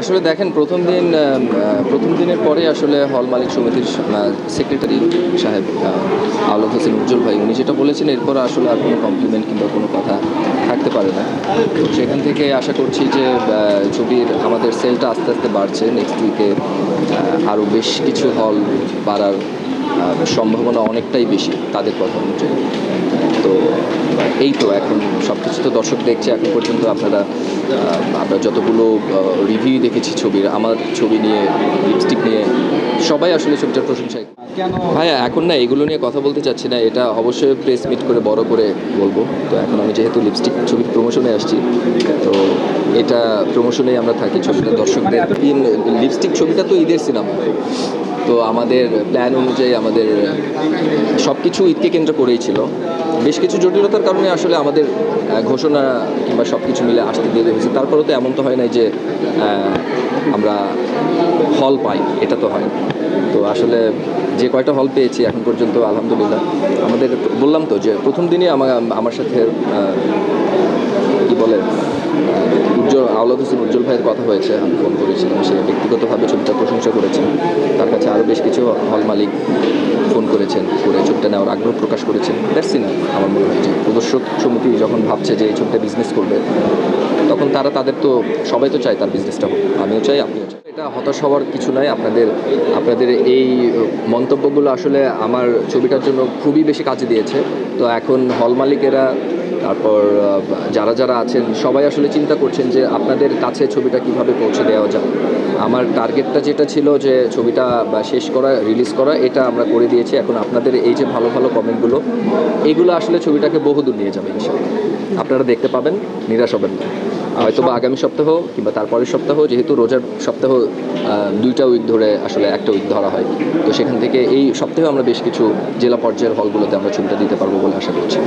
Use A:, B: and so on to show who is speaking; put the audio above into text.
A: আসলে দেখেন, প্রথম দিন প্রথম দিনের পরে আসলে হল মালিক সমিতির সেক্রেটারি সাহেব আলোক হোসেন উজ্জ্বল ভাই, উনি যেটা বলেছেন, এরপর আসলে আর কোনো কমপ্লিমেন্ট কিংবা কোনো কথা থাকতে পারে না। তো সেখান থেকে আশা করছি যে ছবির, আমাদের সেলটা আস্তে আস্তে বাড়ছে। নেক্সট উইকে আরও বেশ কিছু হল বাড়ার সম্ভাবনা অনেকটাই বেশি তাদের কথা অনুযায়ী তো এই তো এখন সব কিছু তো দর্শক দেখছে এখন পর্যন্ত আপনারা আমরা যতগুলো রিভিউ দেখেছি ছবির আমার ছবি নিয়ে লিপস্টিক নিয়ে সবাই আসলে ছবিটার প্রশংসায়।
B: কেন?
A: ভাইয়া এখন না এগুলো নিয়ে কথা বলতে চাচ্ছি না এটা অবশ্যই প্রেস মিট করে বড় করে বলব। তো এখন আমি যেহেতু লিপস্টিক ছবির প্রমোশনে আসছি তো এটা প্রমোশনেই আমরা থাকি ছবিটা দর্শকদের। লিপস্টিক ছবিটা তো ঈদের সিনেমা তো আমাদের প্ল্যান অনুযায়ী আমাদের সব কিছু ঈদকে কেন্দ্র করেই ছিল। বেশ কিছু জটিলতার কারণে আসলে আমাদের ঘোষণা কিংবা সব কিছু মিলে আসতে দেরি হয়েছে। তারপরেও তো এমন তো হয় নাই যে আমরা হল পাই, এটা তো হয় তো আসলে যে কয়টা হল পেয়েছি এখন পর্যন্ত, আলহামদুলিল্লাহ। আমাদের বললাম তো যে প্রথম দিনই আমার আমার সাথে কী বলে আওলাদ হোসেন উজ্জ্বল ভাইয়ের কথা হয়েছে, আমি ফোন করেছিলাম, সে ব্যক্তিগতভাবে ছবিটা প্রশংসা করেছেন তার কাছে আরও বেশ কিছু হল মালিক ফোন করেছেন, করে ছবিটা নেওয়ার আগ্রহ প্রকাশ করেছেন। দ্যাটস না আমার মনে হয় যে প্রদর্শক সমিতি যখন ভাবছে যে এই ছবিটা বিজনেস করবে, তখন তারা তাদের তো, সবাই তো চায় তার বিজনেসটা হোক। আমিও চাই, আপনিও চাই এটা হতাশ হওয়ার কিছু নয় আপনাদের আপনাদের এই মন্তব্যগুলো আসলে আমার ছবিটার জন্য খুবই বেশি কাজে দিয়েছে। তো এখন হল মালিকেরা, তারপর যারা যারা আছেন, সবাই আসলে চিন্তা করছেন যে আপনাদের কাছে ছবিটা কীভাবে পৌঁছে দেওয়া যায় আমার টার্গেটটা যেটা ছিল যে ছবিটা বা শেষ করা রিলিজ করা এটা আমরা করে দিয়েছি। এখন আপনাদের এই যে ভালো ভালো কমেন্টগুলো এগুলো আসলে ছবিটাকে বহুদূর নিয়ে যাবে ইনশাল্লাহ আপনারা দেখতে পাবেন নিরাশ হবেন না। হয়তো বা আগামী সপ্তাহ কিংবা তারপরের সপ্তাহ যেহেতু রোজার সপ্তাহ দুইটা উইক ধরে আসলে একটা উইক ধরা হয় তো সেখান থেকে এই সপ্তাহে আমরা বেশ কিছু জেলা পর্যায়ের হলগুলোতে আমরা ছবিটা দিতে পারব বলে আশা করছি।